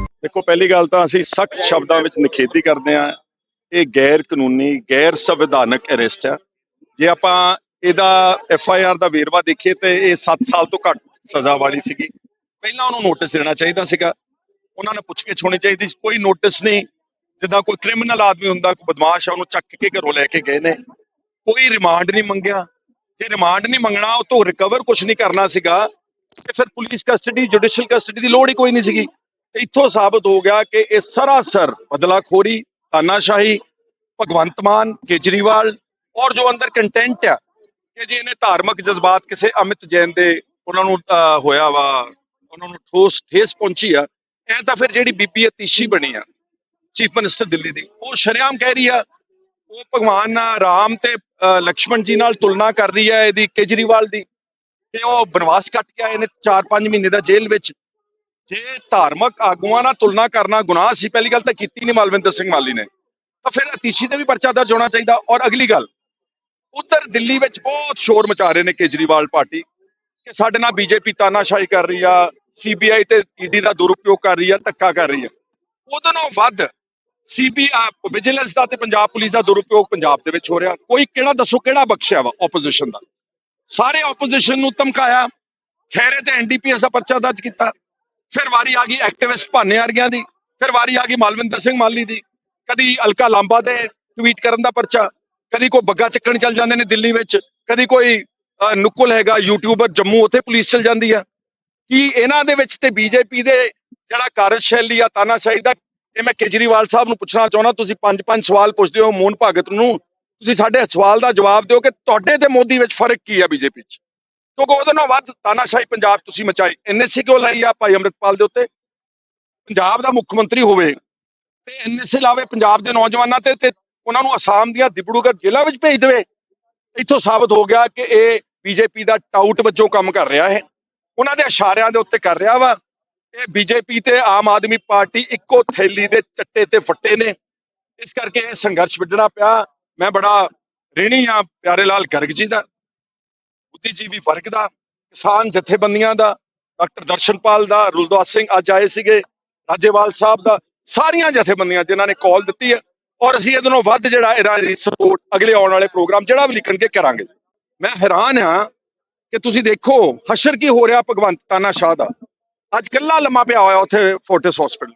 ਦੇਖੋ, ਪਹਿਲੀ ਗੱਲ ਤਾਂ ਅਸੀਂ ਸਖਤ ਸ਼ਬਦਾਂ ਵਿੱਚ ਨਿਖੇਧੀ ਕਰਦੇ ਹਾਂ। ਇਹ ਗੈਰ ਕਾਨੂੰਨੀ, ਗੈਰ ਸੰਵਿਧਾਨਕ ਅਰੈਸਟ ਹੈ। ਜੇ ਆਪਾਂ ਇਹਦਾ ਐਫ ਆਈ ਆਰ ਦਾ ਵੇਰਵਾ ਦੇਖੀਏ ਤੇ ਇਹ 7 ਸਾਲ ਤੋਂ ਘੱਟ ਸਜ਼ਾ ਵਾਲੀ ਸੀਗੀ। ਪਹਿਲਾਂ ਉਹਨੂੰ ਨੋਟਿਸ ਦੇਣਾ ਚਾਹੀਦਾ ਸੀਗਾ। ਉਹਨਾਂ ਨੇ ਪੁੱਛਗਿੱਛ ਹੋਣੀ ਚਾਹੀਦੀ ਸੀ। ਕੋਈ ਨੋਟਿਸ ਨਹੀਂ। ਜਿੱਦਾਂ ਕੋਈ ਕ੍ਰਿਮੀਨਲ ਆਦਮੀ ਹੁੰਦਾ, ਕੋਈ ਬਦਮਾਸ਼ ਆ, ਉਹਨੂੰ ਚੱਕ ਕੇ ਘਰੋਂ ਲੈ ਕੇ ਗਏ ਨੇ। ਕੋਈ ਰਿਮਾਂਡ ਨਹੀਂ ਮੰਗਿਆ। ਜੇ ਰਿਮਾਂਡ ਨਹੀਂ ਮੰਗਣਾ, ਉਹ ਤੋਂ ਰਿਕਵਰ ਕੁਝ ਨਹੀਂ ਕਰਨਾ ਸੀਗਾ। ਤੇ ਫਿਰ ਪੁਲਿਸ ਕਸਟਡੀ ਜੁਡੀਸ਼ੀਅਲ ਕਸਟਡੀ ਦੀ ਲੋੜ ਹੀ ਕੋਈ ਨਹੀਂ ਸੀਗੀ। ਇੱਥੋਂ ਸਾਬਤ ਹੋ ਗਿਆ ਕਿ ਇਹ ਸਰਾਸਰ ਬਦਲਾਖੋਰੀ, ਤਾਨਾਸ਼ਾਹੀ, ਭਗਵੰਤ ਮਾਨ, ਕੇਜਰੀਵਾਲ ਔਰ ਜੋ ਅੰਦਰ ਕੰਟੈਂਟ ਆ, ਕਿ ਜੀ ਇਹਨੇ ਧਾਰਮਿਕ ਜਜ਼ਬਾਤ ਕਿਸੇ ਅਮਿਤ ਜੈਨ ਦੇ ਉਹਨਾਂ ਨੂੰ ਹੋਇਆ ਵਾ, ਉਹਨਾਂ ਨੂੰ ਠੋਸ, ਠੇਸ ਪਹੁੰਚੀ ਆ, ਇਹ ਤਾਂ ਫਿਰ ਜਿਹੜੀ ਬੀਬੀ ਅਤੀਸ਼ੀ ਬਣੀ ਆ, ਚੀਫ ਮਿਨਿਸਟਰ ਦਿੱਲੀ ਦੀ। ਉਹ ਸ਼ਰੇਆਮ ਕਹਿ ਰਹੀ ਆ, ਉਹ ਭਗਵਾਨ ਰਾਮ ਤੇ ਲਕਸ਼ਮਣ ਜੀ ਨਾਲ ਤੁਲਨਾ ਕਰ ਰਹੀ ਹੈ ਇਹਦੀ ਕੇਜਰੀਵਾਲ ਦੀ। ਤੇ ਉਹ ਬਨਵਾਸ ਕੱਟ ਕੇ ਆਏ ਨੇ 4-5 ਮਹੀਨੇ ਦਾ ਜੇਲ੍ਹ ਵਿੱਚ। ਜੇ ਧਾਰਮਿਕ ਆਗੂਆਂ ਨਾਲ ਤੁਲਨਾ ਕਰਨਾ ਗੁਨਾਹ ਸੀ, ਪਹਿਲੀ ਗੱਲ ਤਾਂ ਕੀਤੀ ਨਹੀਂ ਮਾਲਵਿੰਦਰ ਸਿੰਘ ਮਾਲੀ ਨੇ। ਤਾਂ ਫਿਰ ਅਤੀਸ਼ੀ ਤੇ ਵੀ ਪਰਚਾ ਦਰਜ ਹੋਣਾ ਚਾਹੀਦਾ। ਔਰ ਅਗਲੀ ਗੱਲ ਉੱਤਰ ਦਿੱਲੀ ਵਿੱਚ ਬਹੁਤ ਸ਼ੋਰ ਮਚਾ ਰਹੇ ਨੇ ਕੇਜਰੀਵਾਲ ਪਾਰਟੀ ਕਿ ਸਾਡੇ ਨਾਲ ਬੀਜੇਪੀ ਤਾਨਾਸ਼ਾਹੀ ਕਰ ਰਹੀ ਆ, ਸੀਬੀਆਈ ਤੇ ਈਡੀ ਦਾ ਦੁਰਉਪਯੋਗ ਕਰ ਰਹੀ ਆ, ਧੱਕਾ ਕਰ ਰਹੀ ਆ। ਉਹਦੇ ਨਾਲੋਂ ਵੱਧ ਸੀਬੀਆਈ ਵਿਜੀਲੈਂਸ ਦਾ ਤੇ ਪੰਜਾਬ ਪੁਲਿਸ ਦਾ ਦੁਰਉਪਯੋਗ ਪੰਜਾਬ ਦੇ ਵਿੱਚ ਹੋ ਰਿਹਾ। ਕੋਈ ਕਿਹੜਾ ਦੱਸੋ ਕਿਹੜਾ ਬਖਸ਼ਿਆ ਵਾ ਆਪੋਜੀਸ਼ਨ ਦਾ? ਸਾਰੇ ਆਪੋਜੀਸ਼ਨ ਨੂੰ ਧਮਕਾਇਆ। ਖੈਰੇ ਤੇ ਐਨਡੀਪੀਐਸ ਦਾ ਪਰਚਾ ਦਰਜ ਕੀਤਾ। ਫਿਰ ਵਾਰੀ ਆ ਗਈ ਐਕਟਿਵਿਸਟ ਭਾਨੇ ਵਰਗਿਆਂ ਦੀ। ਫਿਰ ਵਾਰੀ ਆ ਗਈ ਮਾਲਵਿੰਦਰ ਸਿੰਘ ਮਾਲੀ ਦੀ। ਕਦੀ ਅਲਕਾ ਲਾਂਬਾ ਤੇ ਟਵੀਟ ਕਰਨ ਦਾ ਪਰਚਾ। ਕਦੀ ਕੋਈ ਬੱਗਾ ਚੱਕਣ ਚੱਲ ਜਾਂਦੇ ਨੇ ਦਿੱਲੀ ਵਿੱਚ। ਕਦੀ ਕੋਈ ਅਹ, ਨੁੱਕਲ ਹੈਗਾ ਯੂਟਿਊਬਰ ਜੰਮੂ ਉੱਥੇ ਪੁਲਿਸ ਚੱਲ ਜਾਂਦੀ ਆ। ਕੀ ਇਹਨਾਂ ਦੇ ਵਿੱਚ ਤੇ ਬੀਜੇਪੀ ਦੇ ਜਿਹੜਾ ਕਾਰਜਸ਼ੈਲੀ ਆ ਤਾਨਾਸ਼ਾਹੀ ਦਾ ਇਹ ਮੈਂ ਕੇਜਰੀਵਾਲ ਸਾਹਿਬ ਨੂੰ ਪੁੱਛਣਾ ਚਾਹੁੰਦਾ ਤੁਸੀਂ ਪੰਜ ਪੰਜ ਸਵਾਲ ਪੁੱਛਦੇ ਹੋ ਮੋਹਨ ਭਗਤ ਨੂੰ। ਤੁਸੀਂ ਸਾਡੇ ਸਵਾਲ ਦਾ ਜਵਾਬ ਦਿਓ ਕਿ ਤੁਹਾਡੇ ਤੇ ਮੋਦੀ ਵਿੱਚ ਫ਼ਰਕ ਕੀ ਆ ਬੀਜੇਪੀ 'ਚ? ਕਿਉਂਕਿ ਉਹਦੇ ਨਾਲ ਵੱਧ ਤਾਨਾਸ਼ਾਹੀ ਪੰਜਾਬ ਤੁਸੀਂ ਮਚਾਈ। ਐਨਐਸਸੀ ਕਿਉਂ ਲਾਈ ਆ ਭਾਈ ਅੰਮ੍ਰਿਤਪਾਲ ਦੇ ਉੱਤੇ। ਪੰਜਾਬ ਦਾ ਮੁੱਖ ਮੰਤਰੀ ਹੋਵੇ ਤੇ ਐਨਐਸਏ ਲਾਵੇ ਪੰਜਾਬ ਦੇ ਨੌਜਵਾਨਾਂ ਤੇ ਤੇ ਉਹਨਾਂ ਨੂੰ ਅਸਾਮ ਦੀਆਂ ਦਿਬੜੂਗੜ੍ਹ ਜ਼ਿਲ੍ਹਾ ਵਿੱਚ ਭੇਜ ਦੇਵੇ। ਇੱਥੋਂ ਸਾਬਤ ਹੋ ਗਿਆ ਕਿ ਇਹ ਬੀਜੇਪੀ ਦਾ ਟਾਊਟ ਵਜੋਂ ਕੰਮ ਕਰ ਰਿਹਾ ਹੈ। ਉਹਨਾਂ ਦੇ ਇਸ਼ਾਰਿਆਂ ਦੇ ਉੱਤੇ ਕਰ ਰਿਹਾ ਵਾ। ਇਹ ਬੀਜੇਪੀ ਤੇ ਆਮ ਆਦਮੀ ਪਾਰਟੀ ਇੱਕੋ ਥੈਲੀ ਦੇ ਚੱਟੇ ਤੇ ਫੱਟੇ ਨੇ। ਇਸ ਕਰਕੇ ਇਹ ਸੰਘਰਸ਼ ਵਿੱਢਣਾ ਪਿਆ। ਮੈਂ ਬੜਾ ਰਹਿਣੀ ਆ, ਪਿਆਰੇ ਲਾਲ ਗਰਗ ਜੀ ਦਾ ਬੁੱਧੀਜੀਵੀ ਵਰਗ ਦਾ, ਕਿਸਾਨ ਜਥੇਬੰਦੀਆਂ ਦਾ, ਡਾਕਟਰ ਦਰਸ਼ਨਪਾਲ ਦਾ, ਰੁਲਦਾਸ ਸਿੰਘ ਅੱਜ ਆਏ ਸੀਗੇ, ਰਾਜੇਵਾਲ ਸਾਹਿਬ ਦਾ, ਸਾਰੀਆਂ ਜਥੇਬੰਦੀਆਂ ਜਿਨ੍ਹਾਂ ਨੇ ਕਾਲ ਦਿੱਤੀ ਹੈ ਔਰ ਅਸੀਂ ਇਹਦੇ ਨਾਲੋਂ ਵੱਧ ਜਿਹੜਾ ਇਹਨਾਂ ਦੀ ਸਪੋਰਟ ਅਗਲੇ ਆਉਣ ਵਾਲੇ ਪ੍ਰੋਗਰਾਮ ਜਿਹੜਾ ਵੀ ਲਿਖਣਗੇ ਕਰਾਂਗੇ। ਮੈਂ ਹੈਰਾਨ ਹਾਂ ਕਿ ਤੁਸੀਂ ਦੇਖੋ, ਹਸ਼ਰ ਕੀ ਹੋ ਰਿਹਾ ਭਗਵੰਤ ਤਾਨਾ ਸ਼ਾਹ ਦਾ। ਅੱਜ ਕੱਲਾ ਲੰਮਾ ਪਿਆ ਹੋਇਆ ਉੱਥੇ ਫੋਰਟਿਸ ਹਸਪੀਟਲ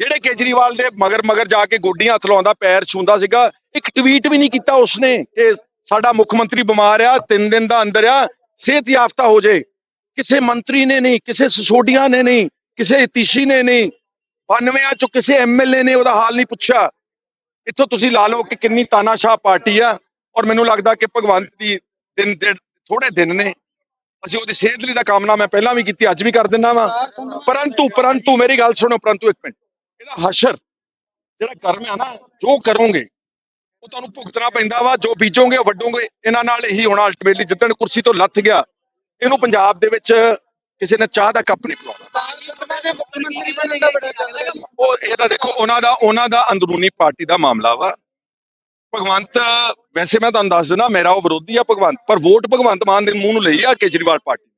ਜਿਹੜੇ ਕੇਜਰੀਵਾਲ ਦੇ ਮਗਰ ਮਗਰ ਜਾ ਕੇ ਗੋਡੀਆਂ ਹੱਥ ਲਾਉਂਦਾ, ਪੈਰ ਛੂੰਦਾ ਸੀਗਾ, ਇੱਕ ਟਵੀਟ ਵੀ ਨਹੀਂ ਕੀਤਾ ਉਸਨੇ ਕਿ ਸਾਡਾ ਮੁੱਖ ਮੰਤਰੀ ਬਿਮਾਰ ਆ, ਤਿੰਨ ਦਿਨ ਦਾ ਅੰਦਰ ਆ, ਸਿਹਤ ਯਾਫਤਾ ਹੋ ਜੇ। ਕਿਸੇ ਮੰਤਰੀ ਨੇ ਨਹੀਂ, ਕਿਸੇ ਸਿਸੋਡੀਆ ਨੇ ਨਹੀਂ, ਕਿਸੇ ਇਤੀਸ਼ੀ ਨੇ ਨਹੀਂ 92 ਚੋਂ ਕਿਸੇ ਐਮਐਲਏ ਨੇ ਉਹਦਾ ਹਾਲ ਨਹੀਂ ਪੁੱਛਿਆ। ਇੱਥੋਂ ਤੁਸੀਂ ਲਾ ਲਓ ਕਿ ਕਿੰਨੀ ਤਾਨਾਸ਼ਾਹ ਪਾਰਟੀ ਆ, ਔਰ ਮੈਨੂੰ ਲੱਗਦਾ ਕਿ ਭਗਵੰਤ ਦੀ ਦਿਨ ਥੋੜੇ ਦਿਨ ਨੇ। ਅਸੀਂ ਉਹਦੀ ਸਿਹਤ ਲਈ ਦਾ ਕਾਮਨਾ ਮੈਂ ਪਹਿਲਾਂ ਵੀ ਕੀਤੀ, ਅੱਜ ਵੀ ਕਰ ਦਿੰਦਾ ਵਾਂ। ਪਰੰਤੂ ਪਰੰਤੂ ਮੇਰੀ ਗੱਲ ਸੁਣੋ, ਪਰੰਤੂ ਇੱਕ ਮਿੰਟ। ਇਹਦਾ ਹਸ਼ਰ ਜਿਹੜਾ ਕਰਮ ਆ ਨਾ, ਜੋ ਕਰੋਗੇ, ਉਹ ਤੁਹਾਨੂੰ ਭੁਗਤਣਾ ਪੈਂਦਾ ਵਾ, ਜੋ ਬੀਜੋਗੇ, ਉਹ ਵੱਡੋਗੇ ਇਹਨਾਂ ਨਾਲ ਇਹੀ ਹੋਣਾ ਅਲਟੀਮੇਟਲੀ ਜਿੱਦਣ ਕੁਰਸੀ ਤੋਂ ਲੱਥ ਗਿਆ, ਇਹਨੂੰ ਪੰਜਾਬ ਦੇ ਵਿੱਚ ਕਿਸੇ ਨੇ ਚਾਹ ਦਾ ਕੱਪ ਨਹੀਂ ਪਿਲਾਉਣਾ। ਉਹ ਇਹ ਤਾਂ ਦੇਖੋ, ਉਹਨਾਂ ਦਾ ਉਹਨਾਂ ਦਾ ਅੰਦਰੂਨੀ ਪਾਰਟੀ ਦਾ ਮਾਮਲਾ ਵਾ। ਭਗਵੰਤ, ਵੈਸੇ ਮੈਂ ਤੁਹਾਨੂੰ ਦੱਸ ਦਿੰਦਾ, ਮੇਰਾ ਉਹ ਵਿਰੋਧੀ ਆ ਭਗਵੰਤ, ਪਰ ਵੋਟ ਭਗਵੰਤ ਮਾਨ ਦੇ ਮੂੰਹ ਨੂੰ ਲਈ ਆ ਕੇਜਰੀਵਾਲ ਪਾਰਟੀ।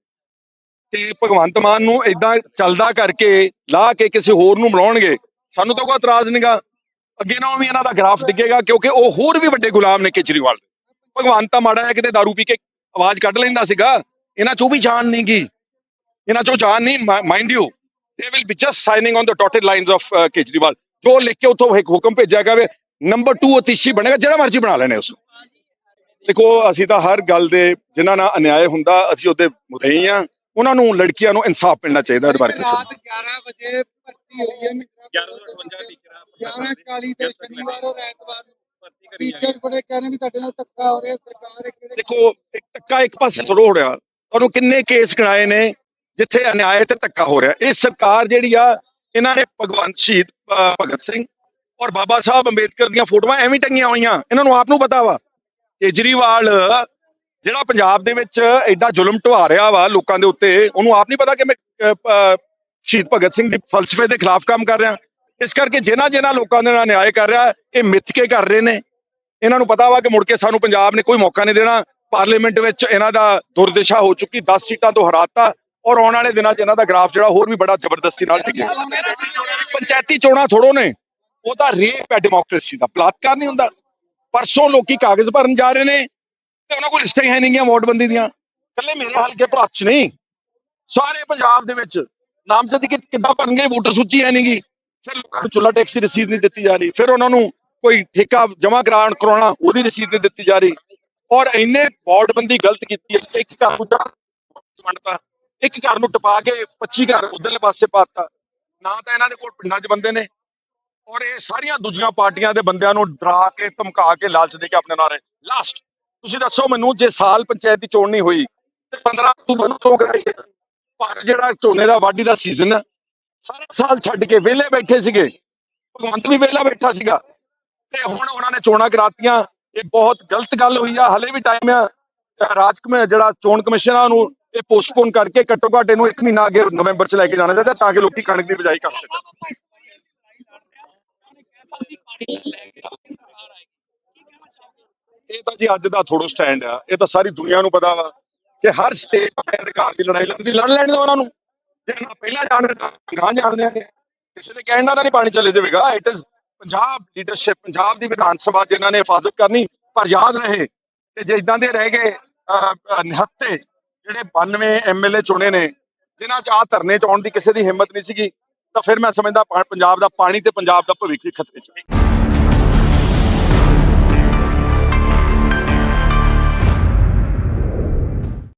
ਤੇ ਭਗਵੰਤ ਮਾਨ ਨੂੰ ਇਦਾਂ ਚੱਲਦਾ ਕਰਕੇ ਲਾ ਕੇ ਕਿਸੇ ਹੋਰ ਨੂੰ ਬਣਾਉਣਗੇ ਸਾਨੂੰ ਤਾਂ ਕੋਈ ਇਤਰਾਜ਼ ਨਹੀਂਗਾ। ਅੱਗੇ ਨਾਲੋਂ ਵੀ ਇਹਨਾਂ ਦਾ ਗ੍ਰਾਫ ਡਿੱਗੇਗਾ ਕਿਉਂਕਿ ਉਹ ਹੋਰ ਵੀ ਵੱਡੇ ਗੁਲਾਮ ਨੇ ਕੇਜਰੀਵਾਲ ਦੇ। ਭਗਵੰਤ ਤਾਂ ਮਾੜਾ ਹੈ, ਕਿਤੇ दारू ਪੀ ਕੇ ਆਵਾਜ਼ ਕੱਢ ਲੈਂਦਾ ਸੀਗਾ। ਇਹਨਾਂ ਚੋਂ ਵੀ ਜਾਨ ਨਹੀਂ ਗਈ ਇਹਨਾਂ ਚੋਂ ਜਾਨ ਨਹੀਂ mind you they will be just signing on the dotted lines of Kejriwal. ਜੋ ਲਿਖ ਕੇ ਉਥੋਂ ਇੱਕ ਹੁਕਮ ਭੇਜਿਆ ਜਾਵੇ ਨੰਬਰ 2 ਅਤੀਸ਼ੀ ਬਣੇਗਾ, ਜਿਹੜਾ ਮਰਜ਼ੀ ਬਣਾ ਲੈਣੇ ਉਸ ਦੇਖੋ, ਅਸੀਂ ਤਾਂ ਹਰ ਗੱਲ ਦੇ, ਜਿਨ੍ਹਾਂ ਨਾਲ ਅਨਿਆਏ ਹੁੰਦਾ, ਅਸੀਂ ਉਹਦੇ ਮੁਦਈ ਆ ਉਹਨਾਂ ਨੂੰ, ਲੜਕੀਆਂ ਨੂੰ ਇਨਸਾਫ ਮਿਲਣਾ ਚਾਹੀਦਾ ਉਹਦੇ ਬਾਰੇ ਕੁਛ ਰਾਤ 11 ਵਜੇ ਭਰਤੀ ਹੋਈ ਹੈ ਮਿੱਤਰਾ 1158 ਟੀਚਰਾਂ 11:40 ਤੇ ਸ਼ਨੀਵਾਰ ਔਰ ਐਤਵਾਰ ਨੂੰ ਟੀਚਰ ਬੜੇ ਕਹਿੰਦੇ ਵੀ ਤੁਹਾਡੇ ਨਾਲ ਧੱਕਾ ਹੋ ਰਿਹਾ ਸਰਕਾਰ ਇਹ ਕਿਹੜੇ ਦੇਖੋ ਇੱਕ ਧੱਕਾ ਇੱਕ ਪਾਸੇ ਥੋੜ੍ਹਾ ਹੋ ਰਿਹਾ। ਤੁਹਾਨੂੰ ਕਿੰਨੇ ਕੇਸ ਗਿਣਾਏ ਨੇ ਜਿੱਥੇ ਅਨਿਆਏ ਤੇ ਧੱਕਾ ਹੋ ਰਿਹਾ। ਇਹ ਸਰਕਾਰ ਜਿਹੜੀ ਆ ਇਹਨਾਂ ਨੇ ਭਗਵੰਤ ਸ਼ਹੀਦ ਭਗਤ ਸਿੰਘ ਔਰ ਬਾਬਾ ਸਾਹਿਬ ਅੰਬੇਦਕਰ ਦੀਆਂ ਫੋਟੋਆਂ ਐਵੇਂ ਟੰਗੀਆਂ ਹੋਈਆਂ। ਇਹਨਾਂ ਨੂੰ ਆਪ ਨੂੰ ਪਤਾ ਵਾ। ਕੇਜਰੀਵਾਲ ਜਿਹੜਾ ਪੰਜਾਬ ਦੇ ਵਿੱਚ ਐਡਾ ਜ਼ੁਲਮ ਢਵਾ ਰਿਹਾ ਵਾ ਲੋਕਾਂ ਦੇ ਉੱਤੇ ਉਹਨੂੰ ਆਪ ਨਹੀਂ ਪਤਾ ਕਿ ਮੈਂ ਸ਼ਹੀਦ ਭਗਤ ਸਿੰਘ ਦੇ ਫਲਸਫੇ ਦੇ ਖਿਲਾਫ ਕੰਮ ਕਰ ਰਿਹਾ। ਇਸ ਕਰਕੇ ਜਿਨ੍ਹਾਂ ਜਿਨ੍ਹਾਂ ਲੋਕਾਂ ਦੇ ਨਾਲ ਨਿਆਂ ਕਰ ਰਿਹਾ, ਇਹ ਮਿੱਥ ਕੇ ਕਰ ਰਹੇ ਨੇ। ਇਹਨਾਂ ਨੂੰ ਪਤਾ ਵਾ ਕਿ ਮੁੜ ਕੇ ਸਾਨੂੰ ਪੰਜਾਬ ਨੇ ਕੋਈ ਮੌਕਾ ਨਹੀਂ ਦੇਣਾ। ਪਾਰਲੀਮੈਂਟ ਵਿੱਚ ਇਹਨਾਂ ਦਾ ਦੁਰਦਸ਼ਾ ਹੋ ਚੁੱਕੀ 10 ਸੀਟਾਂ ਤੋਂ ਹਰਾਤਾ ਔਰ ਆਉਣ ਵਾਲੇ ਦਿਨਾਂ 'ਚ ਇਹਨਾਂ ਦਾ ਗ੍ਰਾਫ ਜਿਹੜਾ ਹੋਰ ਵੀ ਬੜਾ ਜ਼ਬਰਦਸਤੀ ਨਾਲ ਟਿਕੇਗਾ ਪੰਚਾਇਤੀ ਚੋਣਾਂ ਥੋੜੋ ਨੇ। ਉਹ ਤਾਂ ਰੇਪ ਹੈ ਡੈਮੋਕ੍ਰੇਸੀ ਦਾ ਬਲਾਤਕਾਰ ਨਹੀਂ ਹੁੰਦਾ। ਪਰਸੋਂ ਲੋਕੀ ਕਾਗਜ਼ ਭਰਨ ਜਾ ਰਹੇ ਨੇ ਤੇ ਉਹਨਾਂ ਕੋਲ ਲਿਸਟਾਂ ਹੀ ਹੈ ਨਹੀਂ ਗੀਆਂ ਵੋਟਬੰਦੀ ਦੀਆਂ। ਇਕੱਲੇ ਮੇਰੇ ਹਲਕੇ ਭਰਾ 'ਚ ਨਹੀਂ। ਸਾਰੇ ਪੰਜਾਬ ਦੇ ਵਿੱਚ ਨਾਮਜ਼ਦਗੀ ਕਿ- ਕਿੱਦਾਂ ਬਣਨਗੇ ਵੋਟਰ ਸੂਚੀ ਹੈ ਨਹੀਂਗੀ ਫਿਰ ਲੋਕਾਂ ਨੂੰ ਚੁੱਲਾ ਟੈਕਸ ਦੀ ਰਸੀਦ ਨਹੀਂ ਦਿੱਤੀ ਜਾ ਰਹੀ। ਫਿਰ ਉਹਨਾਂ ਨੂੰ ਕੋਈ ਠੇਕਾ ਜਮ੍ਹਾਂ ਕਰਾਉਣ, ਕਰਾਉਣਾ, ਉਹਦੀ ਰਸੀਦ ਨਹੀਂ ਦਿੱਤੀ ਜਾ ਰਹੀ। ਔਰ ਇੰਨੇ ਵੋਟਬੰਦੀ ਗਲਤ ਕੀਤੀ ਹੈ। ਇੱਕ ਘਰ ਨੂੰ ਵੰਡਤਾ ਇੱਕ ਘਰ ਨੂੰ ਟਪਾ ਕੇ 25 ਘਰ ਉਧਰਲੇ ਪਾਸੇ ਪਾਤਾ। ਨਾ ਤਾਂ ਇਹਨਾਂ ਦੇ ਕੋਲ ਪਿੰਡਾਂ 'ਚ ਬੰਦੇ ਨੇ। ਔਰ ਇਹ ਸਾਰੀਆਂ ਦੂਜੀਆਂ ਪਾਰਟੀਆਂ ਦੇ ਬੰਦਿਆਂ ਨੂੰ ਡਰਾ ਕੇ, ਧਮਕਾ ਕੇ ਲਾਲਚ ਦੇ ਕੇ ਆਪਣੇ ਨਾਲ ਲਾਸਟ ਤੁਸੀਂ ਦੱਸੋ ਮੈਨੂੰ, ਜੇ ਸਾਲ ਪੰਚਾਇਤ ਦੀ ਚੋਣ ਨਹੀਂ ਹੋਈ, ਤੇ 15 ਅਕਤੂਬਰ ਨੂੰ ਕਿਉਂ ਕਰਾਈ? ਪਰ ਜਿਹੜਾ ਝੋਨੇ ਦਾ ਵਾਢੀ ਦਾ ਸੀਜ਼ਨ ਹੈ ਸਾਰਾ ਸਾਲ ਛੱਡ ਕੇ ਵਿਹਲੇ ਬੈਠੇ ਸੀਗੇ। ਭਗਵੰਤ ਵੀ ਵਿਹਲਾ ਬੈਠਾ ਸੀਗਾ। ਤੇ ਹੁਣ ਉਹਨਾਂ ਨੇ ਚੋਣਾਂ ਕਰਾਤੀਆਂ। ਇਹ ਬਹੁਤ ਗਲਤ ਗੱਲ ਹੋਈ ਆ, ਹਲੇ ਵੀ ਟਾਈਮ ਆ। ਰਾਜ ਕਮੇ, ਜਿਹੜਾ ਚੋਣ ਕਮਿਸ਼ਨ ਆ, ਉਹਨੂੰ ਇਹ ਪੋਸਟਪੋਨ ਕਰਕੇ ਘੱਟੋ ਘੱਟ ਇਹਨੂੰ ਇੱਕ ਮਹੀਨਾ ਅੱਗੇ ਨਵੰਬਰ ਚ ਲੈ ਕੇ ਜਾਣਾ ਚਾਹੀਦਾ, ਤਾਂ ਕਿ ਲੋਕੀ ਕਣਕ ਦੀ ਬਿਜਾਈ ਕਰ ਸਕਣ। ਇਹ ਤਾਂ ਜੀ ਅੱਜ ਦਾ ਥੋੜੋ ਸਟੈਂਡ ਆ। ਇਹ ਤਾਂ ਸਾਰੀ ਦੁਨੀਆ ਨੂੰ ਪਤਾ ਵਾ। ਕਿ ਹਰ ਸਟੇਟ ਆਪਣੇ ਅਧਿਕਾਰ ਦੀ ਲੜਾਈ ਲੜਦੀ ਲੜ ਲੈਣ ਦਿਓ ਉਹਨਾਂ ਨੂੰ। ਜੇ ਨਾ ਪਹਿਲਾਂ ਜਾਣਦੇ ਗਾਂ ਜਾਣਦੇ ਆ ਕਿਸੇ ਦੇ ਕਹਿਣ ਨਾਲ ਨਹੀਂ ਪਾਣੀ ਚਲੇ ਜਾਵੇਗਾ। It is Punjab leadership Punjab ਦੀ ਵਿਧਾਨ ਸਭਾ ਜਿਨ੍ਹਾਂ ਨੇ ਹਿਫਾਜ਼ਤ ਕਰਨੀ ਪਰ ਯਾਦ ਰਹੇ ਕਿ ਜੇ ਇਦਾਂ ਦੇ ਰਹਿ ਗਏ ਨਿਹੱਤੇ ਅਹ, ਨਿਹੱਥੇ ਜਿਹੜੇ 92 ਐਮਐਲਏ ਚੁਣੇ ਨੇ ਜਿਨ੍ਹਾਂ ਚ ਆ ਧਰਨੇ ਚ ਆਉਣ ਦੀ ਕਿਸੇ ਦੀ ਹਿੰਮਤ ਨਹੀਂ ਸੀਗੀ ਤਾਂ ਫਿਰ ਮੈਂ ਸਮਝਦਾ ਪੰਜਾਬ ਦਾ ਪਾਣੀ ਤੇ ਪੰਜਾਬ ਦਾ ਭਵਿੱਖ ਵੀ ਖਤਰੇ ਚ